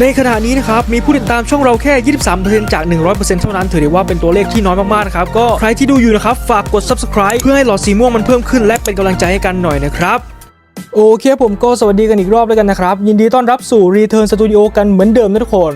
ในขณะนี้นะครับมีผู้ติดตามช่องเราแค่ 23%จาก 100%เท่านั้นถือได้ว่าเป็นตัวเลขที่น้อยมากๆนะครับก็ใครที่ดูอยู่นะครับฝากกด subscribe เพื่อให้หลอดสีม่วงมันเพิ่มขึ้นและเป็นกำลังใจให้กันหน่อยนะครับโอเคผมก็สวัสดีกันอีกรอบแล้วกันนะครับ ยินดีต้อนรับสู่ Return Studio กันเหมือนเดิมนะทุกคน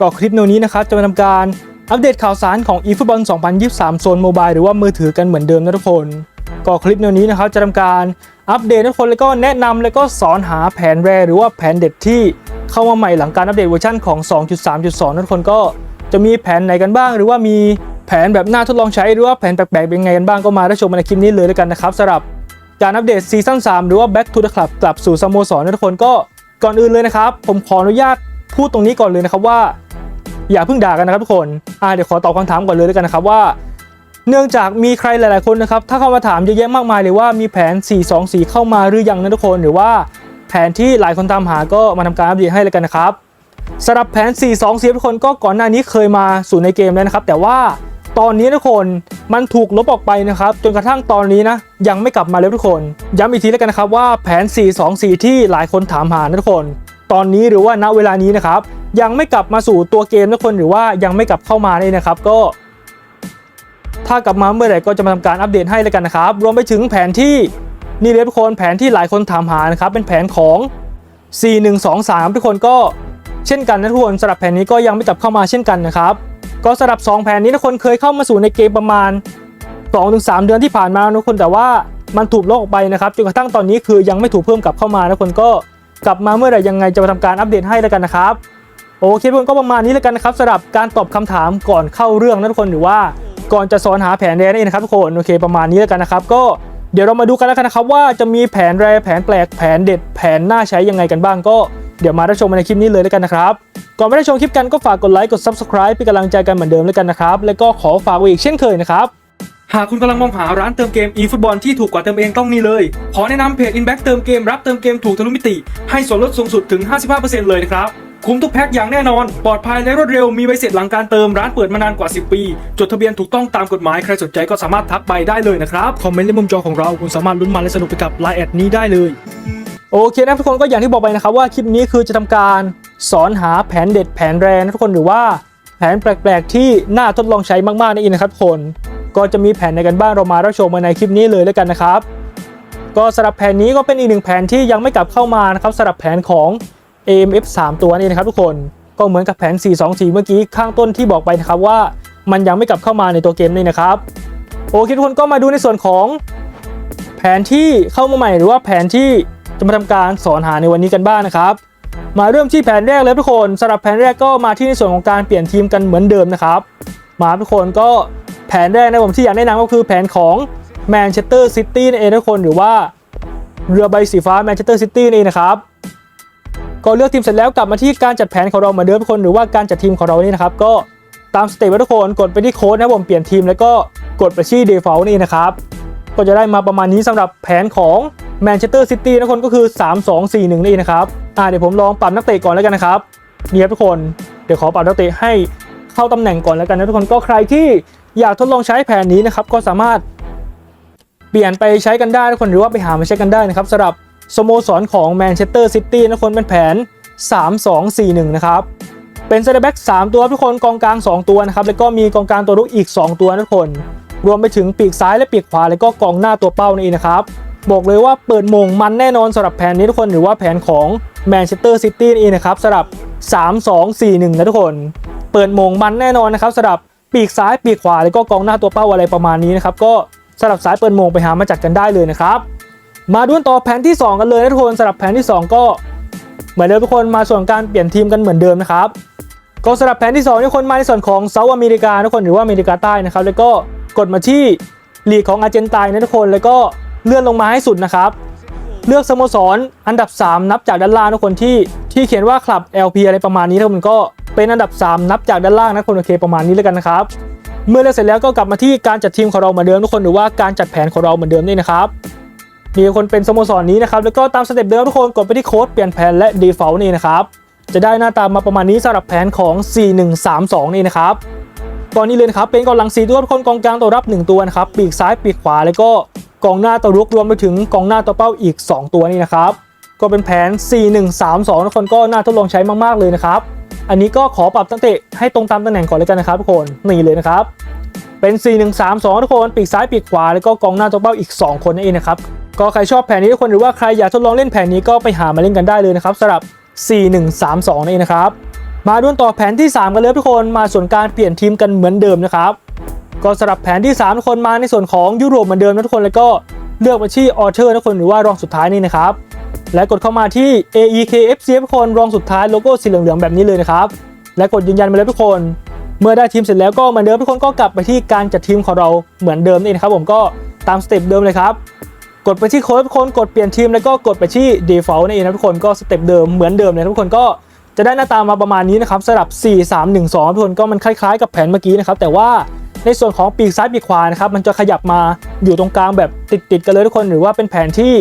ก็คลิปในวันนี้นะครับจะมาทำการอัปเดตข่าวสารของ eFootball 2023 โซนโมบายหรือว่ามือถือกันเหมือนเดิมนะทุกคนก็คลิปในวันนี้นะครับจะทำการอัปเดตทุกคนแล้วก็แนะนำแล้วก็สอนหาแผนแรหรือว่าแผนเด็ดที่ เข้ามาใหม่หลังการอัปเดตเวอร์ชันของ 2.3.2นะทุกคนก็จะมีแผนไหนกันบ้าง หรือว่ามีแผนแบบน่าทดลองใช้หรือว่าแผนแปลกๆเป็นไงกันบ้างก็มาได้ชมในคลิปนี้เลยแล้วกันนะครับสำหรับการอัปเดตซีซั่น3หรือว่า Back to the Club กลับสู่สโมสรนทุกคนก็ก่อนอื่นเลยนะครับ ผมขออนุญาตพูดตรงนี้ก่อนเลยนะครับว่า อย่าเพิ่งด่ากันนะครับทุกคนอ่าเดี๋ยวขอตอบคำถามก่อนเลยแล้วกันนะครับว่า เนื่องจากมีใครหลาย ๆคนนะครับถ้าเข้ามาถามเยอะแยะมากมายเลยว่ามีแผน 4-2-4 เข้ามาหรือยังนะทุกคนหรือว่า แผนที่หลายคนตามหาก็มาทำการอัปเดตให้เลยกันนะครับสำหรับแผน 4-2-4ทุกคนก็ก่อนหน้านี้เคยมาสู่ในเกมแล้วนะครับ แต่ว่าตอนนี้ทุกคนมันถูกลบออกไปนะครับ จนกระทั่งตอนนี้นะยังไม่กลับมาเลยทุกคน ย้ำอีกทีแล้วกันนะครับว่าแผน 4-2-4 ที่หลายคนถามหานะทุกคน ตอนนี้หรือว่าณเวลานี้นะครับ ยังไม่กลับมาสู่ตัวเกมทุกคนหรือว่ายังไม่กลับเข้ามานี่นะครับ ก็ ถ้ากลับมาเมื่อไหร่ก็จะมาทำการอัปเดตให้แล้วกันนะครับ รวมไปถึงแผนที่ นี่เลยทุกคนแผนที่หลายคนถามหานะครับเป็นแผนของ 4123 ทุกคนก็เช่นกันนะทุกคนสำหรับแผนนี้ก็ยังไม่กลับเข้ามาเช่นกันนะครับ ก็สำหรับ 2 แผนนี้ทุกคนเคยเข้ามาสู่ในเกมประมาณ 2-3 เดือนที่ผ่านมาทุกคนแต่ว่ามันถูกลบออกไปนะครับจนกระทั่งตอนนี้คือยังไม่ถูกเพิ่มกลับเข้ามานะทุกคนก็กลับมาเมื่อไหร่ยังไงจะมาทำการอัปเดตให้แล้วกันนะครับโอเคทุกคนก็ประมาณนี้แล้วกันนะครับสำหรับการตอบคำถามก่อนเข้าเรื่องนะทุกคนหรือว่าก่อนจะสอนหาแผนแรนั่นเองนะครับทุกคนโอเคประมาณนี้แล้วกันนะครับก็ เดี๋ยวเรามาดูกันแล้วกันนะครับว่าจะมีแผนแรแผนแปลกแผนเด็ดแผนน่าใช้ยังไงกันบ้างก็เดี๋ยวมารับชมในคลิปนี้เลยแล้วกันนะครับ ก่อนไปรับชมคลิปกันก็ฝากกดไลค์กด subscribe เป็นกำลังใจกันเหมือนเดิมแล้วกันนะครับ แล้วก็ขอฝากไว้อีกเช่นเคยนะครับ หากคุณกำลังมองหาร้านเติมเกม eFootball ที่ถูกกว่าเติมเองต้องนี่เลย ขอแนะนำเพจ Inback เติมเกมรับเติมเกมถูกทะลุมิติ ให้ส่วนลดสูงสุดถึง 55%เลยนะครับ คุ้มทุกแพ็คอย่างแน่นอน ปลอดภัยและรวดเร็วมีใบเสร็จหลังการเติมร้านเปิดมานานกว่า 10 ปี จดทะเบียนถูกต้องตามกฎหมายใครสนใจก็สามารถทักไปได้เลยนะครับ คอมเมนต์ในมุมจอของเราคุณสามารถลุ้นมันและสนุกไปกับไลน์แอดนี้ได้เลยโอเคนะทุกคนก็อย่างที่บอกไปนะครับว่าคลิปนี้คือจะทำการสอนหาแผนเด็ดแผนแรงนะทุกคนหรือว่าแผนแปลกๆ ที่น่าทดลองใช้มากๆนั่นเองนะครับทุกคนก็จะมีแผนในกันบ้างเรามารับชมมาในคลิปนี้เลยแล้วกันนะครับ ก็สำหรับแผนนี้ก็เป็นอีกหนึ่งแผนที่ยังไม่กลับเข้ามานะครับสำหรับแผนของ AMF 3 ตัวนี่นะครับทุกคนก็เหมือนกับแผน 424 เมื่อกี้ข้างต้นที่บอกไปนะครับว่า มันยังไม่กลับเข้ามาในตัวเกมนี่นะครับ โอเคทุกคนก็มาดูในส่วนของ แผนที่เข้ามาใหม่หรือว่าแผนที่จะมาทำการสอนหาในวันนี้กันบ้างนะครับ มาเริ่มที่แผนแรกเลยทุกคนสำหรับแผนแรกก็มาที่ในส่วนของการเปลี่ยนทีมกันเหมือนเดิมนะครับ มาทุกคนก็แผนแรกนะผมที่อยากแนะนำก็คือแผนของแมนเชสเตอร์ซิตี้นั่นเองทุกคนหรือว่าเรือใบสีฟ้าแมนเชสเตอร์ซิตี้นี่นะครับ ก็เลือกทีมเสร็จแล้วกลับมาที่การจัดแผนของเราเหมือนเดิมทุกคนหรือว่าการจัดทีมของเรานี่นะครับก็ตามสเต็ปไว้ทุกคนกดไปที่โค้ดนะผมเปลี่ยนทีมแล้วก็กดไปที่ default นี่นะครับก็จะได้มาประมาณนี้สำหรับแผนของแมนเชสเตอร์ซิตี้นะคนก็คือ 3-2-4-1นี่นะครับอ่าเดี๋ยวผมลองปรับนักเตะก่อนแล้วกันนะครับนี่ครับทุกคนเดี๋ยวขอปรับนักเตะให้เข้าตำแหน่งก่อนแล้วกันนะทุกคนก็ใครที่อยากทดลองใช้แผนนี้นะครับก็สามารถเปลี่ยนไปใช้กันได้ทุกคนหรือว่าไปหามาใช้กันได้นะครับสำหรับ สโมสรของแมนเชสเตอร์ซิตี้นะทุกคนเป็นแผน 3-2-4-1 นะครับ เป็นเซนเตอร์แบ็ก3ตัวทุกคนกองกลาง 2 ตัวนะครับ แล้วก็มีกองกลางตัวรุกอีก 2 ตัวนะทุกคน รวมไปถึงปีกซ้ายและปีกขวา แล้วก็กองหน้าตัวเป้านี่นะครับ บอกเลยว่าเปิดมงมันแน่นอนสำหรับแผนนี้ทุกคนหรือว่าแผนของแมนเชสเตอร์ซิตี้นี่นะครับสำหรับ 3-2-4-1 นะทุกคน เปิดมงมันแน่นอนนะครับสำหรับปีกซ้ายปีกขวาแล้วก็กองหน้าตัวเป้าอะไรประมาณนี้นะครับก็สำหรับสายเปิดโมงไปหามาจัดกันได้เลยนะครับ มาดูต่อแผนที่ 2 กันเลยนะทุกคนสำหรับแผนที่ 2 ก็เหมือนเดิมทุกคนมาส่วนการเปลี่ยนทีมกันเหมือนเดิมนะครับก็สำหรับแผนที่2ทุกคนมาในส่วนของเซาท์อเมริกาทุกคนหรือว่าอเมริกาใต้นะครับแล้วก็กดมาที่ลีกของอาร์เจนตินานะทุกคนแล้วก็เลื่อนลงมาให้สุดนะครับ เลือกสโมสรอันดับ 3 นับจากด้านล่างทุกคนที่ที่เขียนว่าคลับ LP อะไรประมาณนี้ทุกคนก็เป็นอันดับ 3 นับจากด้านล่างนะทุกคนโอเคประมาณนี้แล้วกันนะครับ เมื่อเลือกเสร็จแล้วก็กลับมาที่การจัดทีมของเราเหมือนเดิมทุกคนหรือว่าการจัดแผนของเราเหมือนเดิมนี่นะครับ มีคนเป็นสโมสรนี้นะครับ แล้วก็ตามสเต็ปเดิมทุกคนกดไปที่โค้ดเปลี่ยนแผนและ default นี่นะครับ จะได้หน้าตามาประมาณนี้สำหรับแผนของ 4132 นี่นะครับตอนนี้เลยครับเป็นกองหลังสีตัวทุกคนกองกลางตัวรับ 1 ตัวนะครับปีกซ้ายปีกขวาแล้วก็กองหน้าตัวรุกรวมไปถึงกองหน้าตัวเป้าอีก 2 ตัวนี่นะครับก็เป็นแผน 4132 ทุกคนก็น่าทดลองใช้มากๆเลยนะครับอันนี้ก็ขอปรับตั้งเตะให้ตรงตามตำแหน่งก่อนเลยกันนะครับทุกคนนี่เลยนะครับเป็น 4 1 3 2 ทุกคนปีกซ้ายปีกขวาแล้วก็กองหน้าตัวเป้าอีก 2 คนนั่นเองนะครับ ก็ใครชอบแผนนี้ทุกคนหรือว่าใครอยากทดลองเล่นแผนนี้ก็ไปหามาเล่นกันได้เลยนะครับสำหรับ 4 1 3 2นั่นเองนะครับ มาด้วนต่อแผนที่ 3 กันเลยทุกคนมาส่วนการเปลี่ยนทีมกันเหมือนเดิมนะครับก็สำหรับแผนที่ 3 ทุกคนมาในส่วนของยุโรปเหมือนเดิมนะทุกคนแล้วก็เลือกไปที่ออเทอร์ทุกคนหรือว่ารองสุดท้ายนี่นะครับและกดเข้ามาที่ AEKFC ทุกคนรองสุดท้ายโลโก้สีเหลืองๆแบบนี้เลยนะครับและกดยืนยันไปเลยทุกคนเมื่อได้ทีมเสร็จแล้วก็เหมือนเดิมทุกคนก็กลับไปที่การจัดทีมของเราเหมือนเดิมนี่นะครับผมก็ตามสเต็ปเดิมเลยครับ กดไปที่โค้ดทุกคนกดเปลี่ยนทีมแล้วก็กดไปที่ default นั่นเองนะทุกคนก็สเต็ปเดิมเหมือนเดิมเลยทุกคนก็จะได้หน้าตามาประมาณนี้นะครับสำหรับ 4 3 1 2ทุกคนก็มันคล้ายๆ กับแผนเมื่อกี้นะครับแต่ว่าในส่วนของปีกซ้ายปีกขวานะครับมันจะขยับมาอยู่ตรงกลางแบบติดๆกันเลยทุกคน หรือว่าเป็นแผนที่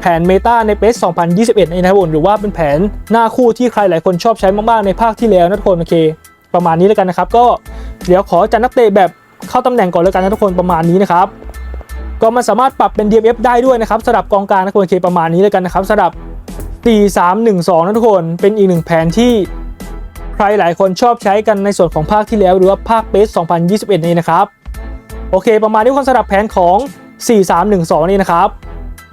แผนเมตาในเปส2021นี่นะครับผมหรือว่าเป็นแผนหน้าคู่ที่ใครหลายคนชอบใช้มากๆในภาคที่แล้วนะทุกคนโอเค ประมาณนี้แล้วกันนะครับ ก็เดี๋ยวขอจัดนักเตะแบบเข้าตำแหน่งก่อนแล้วกันนะทุกคนประมาณนี้นะครับ ก็มันสามารถปรับเป็น DMF ได้ด้วยนะครับสำหรับกองกลางนะทุกคนโอเคประมาณนี้แล้วกันนะครับสำหรับ4312นะทุกคนเป็นอีกหนึ่งแผนที่ใครหลายคนชอบใช้กันในส่วนของภาคที่แล้วหรือว่าภาคเปส2021 นี่นะครับ โอเค ประมาณนี้คนสำหรับแผนของ 4312 นี่นะครับ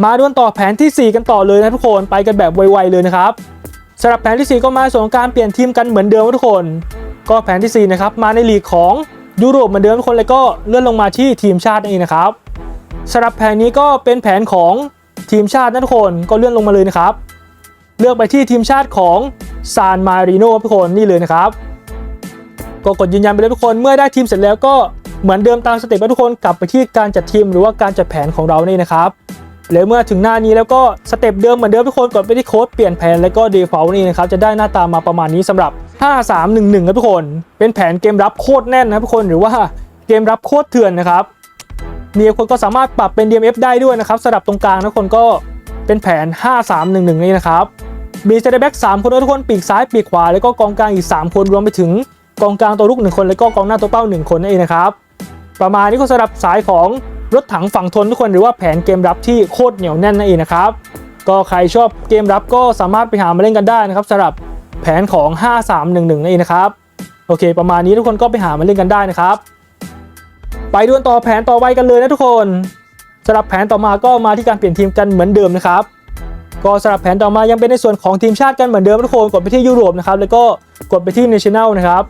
มาดวนต่อแผนทีสี่ 4 กันต่อเลยนะทุกคนไปกันแบบไวๆเลยนะครับสำหรับแผนทีสี่4 ก็มาส่วนของการเปลี่ยนทีมกันเหมือนเดิมทุกคน ก็แผนทีสี่ 4 นะครับ มาในลีกของยุโรปเหมือนเดิมทุกคนเลยก็เลื่อนลงมาที่ทีมชาตินั่นะครับ สำหรับแผนนี้ก็เป็นแผนของทีมชาตินะทุกคนก็เลื่อนลงมาเลยนะครับ เลือกไปที่ทีมชาติของซานมาริโนทุกคนนี่เลยนะครับ ก็กดยืนยันไปเลยทุกคนเมื่อได้ทีมเสร็จแล้วก็เหมือนเดิมตามสเต็ปนะทุกคนกลับไปที่การจัดทีมหรือว่าการจัดแผนของเรานี่นะครับแล้วเมื่อถึงหน้านี้แล้วก็สเต็ปเดิมเหมือนเดิมทุกคนกดไปที่โค้ดเปลี่ยนแผนแล้วก็ default นี่นะครับจะได้หน้าตามาประมาณนี้สำหรับ 5311นะทุกคน เป็นแผนเกมรับโคตรแน่นนะทุกคนหรือว่าเกมรับโคตรเถื่อนนะครับ มีคนก็สามารถปรับเป็น DMF ได้ด้วยนะครับสำหรับตรงกลางนะทุกคนก็เป็นแผน 5311 นี่นะครับ มีเซนเดแบ็ก3คนทุกคนปีกซ้ายปีกขวา แล้วก็กองกลางอีก 3 คนรวมไปถึงกองกลางตัวลุก 1 คน แล้วก็กองหน้าตัวเป้า 1 คนนั่นเองนะครับ ประมาณนี้ก็สำหรับสายของรถถังฝั่งทนทุกคนหรือว่าแผนเกมรับที่โคตรเหนียวแน่นนั่นเองนะครับก็ใครชอบเกมรับก็สามารถไปหามาเล่นกันได้นะครับสำหรับแผนของ 5311นั่นเองนะครับโอเค ประมาณนี้ทุกคนก็ไปหามาเล่นกันได้นะครับ ไปดวนต่อแผนต่อไปกันเลยนะทุกคนสำหรับแผนต่อมาก็มาที่การเปลี่ยนทีมกันเหมือนเดิมนะครับก็สำหรับแผนต่อมายังเป็นในส่วนของทีมชาติกันเหมือนเดิมทุกคนกดไปที่ยุโรปนะครับแล้วก็กดไปที่ National นะครับ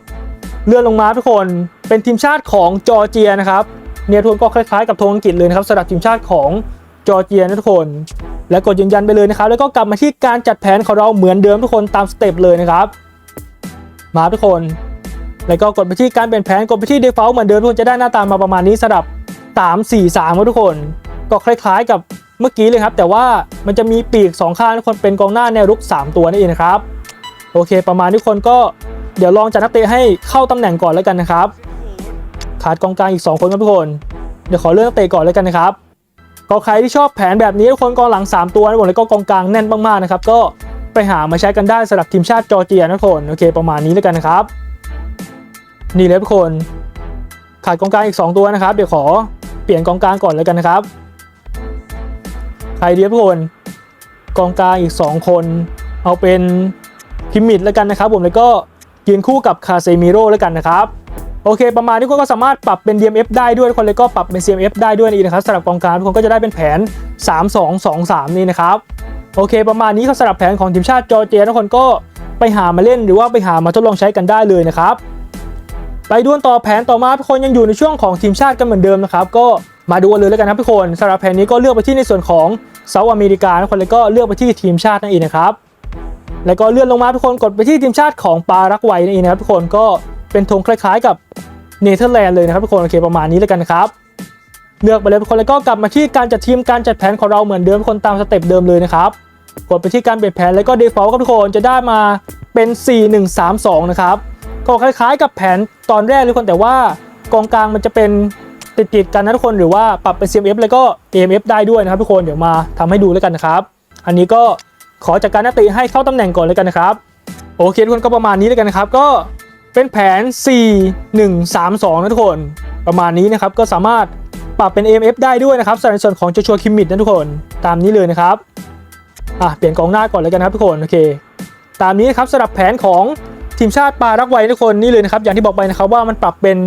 เลื่อนลงมาทุกคนเป็นทีมชาติของจอร์เจียนะครับเนี่ยทุกคนก็คล้ายๆกับธงอังกฤษเลยนะครับสำหรับทีมชาติของจอร์เจียนะทุกคน แล้วกดยืนยันไปเลยนะครับ แล้วก็กลับมาที่การจัดแผนของเราเหมือนเดิมทุกคนตามสเต็ปเลยนะครับ มาทุกคน แล้วก็กดไปที่การเปลี่ยนแผนกดไปที่ default เหมือนเดิมทุกคนจะได้หน้าตามาประมาณนี้สำหรับ 3 4 3ครับทุกคน ก็คล้ายๆกับเมื่อกี้เลยครับ แต่ว่ามันจะมีปีกสองข้างทุกคนเป็นกองหน้าแนวรุก 3 ตัวนั่นเองนะครับ โอเค ประมาณทุกคนก็เดี๋ยวลองจัดนักเตะให้เข้าตำแหน่งก่อนแล้วกันนะครับ ขาดกองกลางอีก 2 คนครับทุกคนเดี๋ยวขอเลือนนักเตะก่อนแล้วกันนะครับก็ใครที่ชอบแผนแบบนี้ทุกคนกองหลัง 3 ตัวนะผมแล้วก็กองกลางแน่นมากๆนะครับก็ไปหามาใช้กันได้สำหรับทีมชาติจอร์เจียนะทุกคนโอเค ประมาณนี้แล้วกันนะครับ นี่เลยทุกคนขาดกองกลางอีก 2 ตัวนะครับ เดี๋ยวขอเปลี่ยนกองกลางก่อนแล้วกันนะครับ ใครดีบทุกคนกองกลางอีก 2 คน เอาเป็นพิมิดแล้วกันนะครับ ผมแล้วก็ยืนคู่กับคาเซมิโร่แล้วกันนะครับโอเค ประมาณนี้ก็สามารถปรับเป็น DMF ได้ด้วยทุกคนเลยก็ปรับเป็น CMF ได้ด้วยนี่นะครับสำหรับกองกลางทุกคนก็จะได้เป็นแผน 3 2 2 3 นี่นะครับโอเค ประมาณนี้ก็สำหรับแผนของทีมชาติจอร์เจียทุกคนก็ไปหามาเล่นหรือว่าไปหามาทดลองใช้กันได้เลยนะครับ ไปดวนต่อแผนต่อมาทุกคนยังอยู่ในช่วงของทีมชาติกันเหมือนเดิมนะครับก็มาดูกันเลยแล้วกันครับทุกคนสำหรับแผนนี้ก็เลือกไปที่ในส่วนของเซาท์อเมริกาทุกคนเลยก็เลือกไปที่ทีมชาตินั่นเองนะครับแล้วก็เลื่อนลงมาทุกคนกดไปที่ทีมชาติของปารักวัยนั่นเองนะครับทุกคนก็เป็นธงคล้ายๆกับเนเธอร์แลนด์เลยนะครับทุกคนโอเคประมาณนี้แล้วกันครับเลือกไปเลยทุกคนแล้วก็กลับมาที่การจัดทีมการจัดแผนของเราเหมือนเดิมทุกคนตามสเต็ปเดิมเลยนะครับกดไปที่การเปลี่ยนแผนแล้วก็ default ครับทุกคนจะได้มาเป็น 4132 นะครับ ก็คล้ายๆ กับแผนตอนแรกเลยทุกคนแต่ว่ากองกลางมันจะเป็นติดๆกันนะทุกคนหรือว่าปรับเป็น CMF แล้วก็ AMF ได้ด้วยนะครับทุกคนเดี๋ยวมาทำให้ดูแล้วกันนะครับ อันนี้ก็ขอจัดการนักเตะให้เข้าตำแหน่งก่อนเลยกันนะครับโอเคทุกคนก็ประมาณนี้แล้วกันนะครับ ก็เป็นแผน 4 1 3 2 นะทุกคนประมาณนี้นะครับก็สามารถปรับเป็น AMF ได้ด้วยนะครับสำหรับในส่วนของโจชัวคิมมิดนะทุกคนตามนี้เลยนะครับอะเปลี่ยนกองหน้าก่อนเลยกันนะครับทุกคนโอเค ตามนี้นะครับสำหรับแผนของ ทีมชาติปารักวัยทุกคนนี่เลยนะครับอย่างที่บอกไปนะครับว่ามันปรับเป็น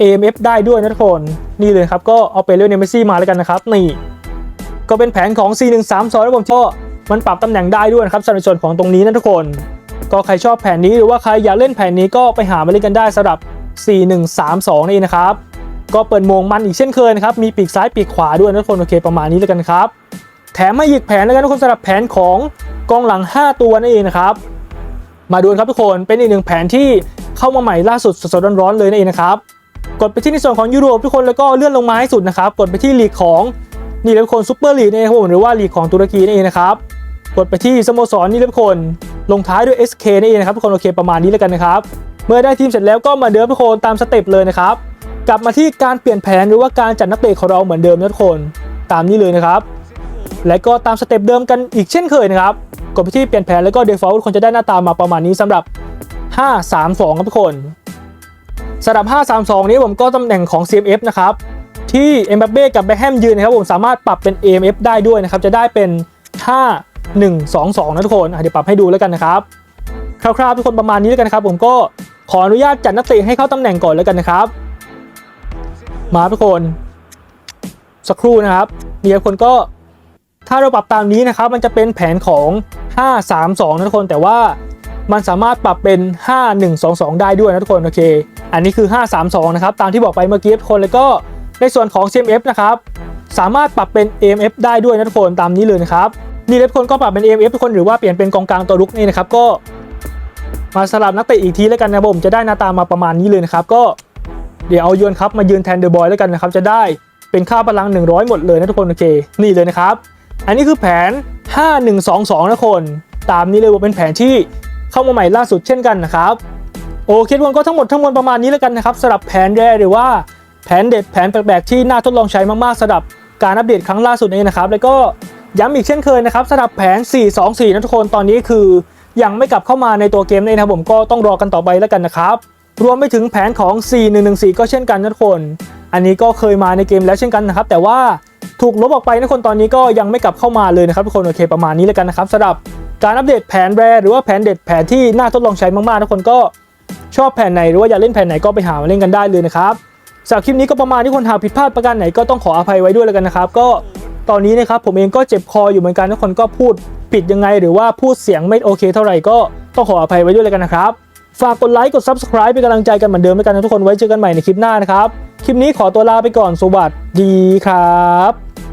AMF ได้ด้วยนะทุกคนนี่เลยครับก็เอาไปเลือกเนเมซี่มาแล้วกันนะครับนี่ก็เป็นแผนของ C132 นะผมก็มันปรับตำแหน่งได้ด้วยนะครับสำหรับในส่วนของตรงนี้นะทุกคน ก็ใครชอบแผนนี้หรือว่าใครอยากเล่นแผนนี้ก็ไปหามาเล่นกันได้สำหรับ 4132 นี่นะครับ ก็เปิดโมงมันอีกเช่นเคยนะครับ มีปีกซ้ายปีกขวาด้วยนะทุกคนโอเคประมาณนี้แล้วกันครับ แถมมาอีกแผนแล้วกันทุกคนสำหรับแผนของกองหลัง 5 ตัวนั่นเองนะครับ มาดูครับทุกคนเป็นอีกหนึ่งแผนที่เข้ามาใหม่ล่าสุดสดๆร้อนๆเลยนั่นเองนะครับกดไปที่ในส่วนของยุโรปทุกคนแล้วก็เลื่อนลงมาให้สุดนะครับ กดไปที่ลีกของนี่เลยทุกคนซูเปอร์ลีกนี่ครับผมหรือว่าลีกของตุรกีนั่นเองนะครับกดไปที่สโมสรนี่เลยทุกคนลงท้ายด้วย SK นั่นเองนะครับทุกคนโอเคประมาณนี้แล้วกันนะครับเมื่อได้ทีมเสร็จแล้วก็มาเดิมทุกคนตามสเต็ปเลยนะครับกลับมาที่การเปลี่ยนแผนหรือว่าการจัดนักเตะของเราเหมือนเดิมนะทุกคนตามนี้เลยนะครับ และก็ตามสเต็ปเดิมกันอีกเช่นเคยนะครับ กดไปที่เปลี่ยนแผนแล้วก็ default ทุกคนจะได้หน้าตามาประมาณนี้สำหรับ 532 ครับทุกคนสำหรับ 532 นี้ผมก็ตำแหน่งของ CMF นะครับที่เอ็มบัปเบ้กับแบ็คแฮมยืนนะครับผมสามารถปรับเป็น AMF ได้ด้วยนะครับจะได้เป็น 5 1 2 2 นะทุกคนเดี๋ยวปรับให้ดูแล้วกันนะครับคร่าวๆทุกคนประมาณนี้แล้วกันนะครับ ผมก็ขออนุญาตจัดนักเตะให้เข้าตำแหน่งก่อนแล้วกันนะครับ มาทุกคน สักครู่นะครับมีคนก็ ถ้าเราปรับตามนี้นะครับมันจะเป็นแผนของ 532 นะทุกคนแต่ว่ามันสามารถปรับเป็น 5122 ได้ด้วยนะทุกคนโอเค อันนี้คือ 532 นะครับ ตามที่บอกไปเมื่อกี้ทุกคนแล้วก็ในส่วนของ CMF นะครับ สามารถปรับเป็น AMF ได้ด้วยนะทุกคนตามนี้เลยนะครับนี่ทุกคนก็ปรับเป็น AMF ทุกคนหรือว่าเปลี่ยนเป็นกองกลางตัวรุกนี่นะครับก็มาสลับนักเตะอีกทีแล้วกันนะผมจะได้หน้าตามาประมาณนี้เลยนะครับก็เดี๋ยวเอายวนครับมายืนแทนเดอะบอยแล้วกันนะครับจะได้เป็นค่าพลัง 100 หมดเลยนะทุกคนโอเค นี่เลยนะครับ อันนี้คือแผน 5122 นะคน ตามนี้เลยว่าเป็นแผนที่เข้ามาใหม่ล่าสุดเช่นกันนะครับ โอเคทุกคนก็ทั้งหมดทั้งมวลประมาณนี้แล้วกันนะครับสำหรับแผนแรหรือว่าแผนเด็ดแผนแปลกๆที่น่าทดลองใช้มากๆสำหรับการอัปเดตครั้งล่าสุดนี้นะครับ แล้วก็ย้ำอีกเช่นเคยนะครับสำหรับแผน 424 นะทุกคนตอนนี้คือยังไม่กลับเข้ามาในตัวเกมเลยนะครับผมก็ต้องรอกันต่อไปแล้วกันนะครับ รวมไปถึงแผนของ 4114 ก็เช่นกันนะทุกคน อันนี้ก็เคยมาในเกมแล้วเช่นกันนะครับ แต่ว่า ถูกลบออกไปนะคนตอนนี้ก็ยังไม่กลับเข้ามาเลยนะครับทุกคนโอเคประมาณนี้แล้วกันนะครับสำหรับการอัปเดตแผนแรหรือว่าแผนเด็ดแผนที่น่าทดลองใช้มากๆทุกคนก็ชอบแผนไหนหรือว่าอยากเล่นแผนไหนก็ไปหามาเล่นกันได้เลยนะครับสำหรับคลิปนี้ก็ประมาณที่คนหากผิดพลาดประการไหนก็ต้องขออภัยไว้ด้วยแล้วกันนะครับ ก็ตอนนี้นะครับผมเองก็เจ็บคออยู่เหมือนกันทุกคนก็พูดผิดยังไง หรือว่าพูดเสียงไม่โอเค เท่าไหร่ก็ต้องขออภัยไว้ด้วยแล้วกันนะครับฝากกดไลค์กด Subscribe เป็นกำลังใจกันเหมือนเดิมแล้วกันนะทุกคนไว้เจอกันใหม่ในคลิปหน้านะครับ คลิปนี้ขอตัวลาไปก่อนสวัสดีครับ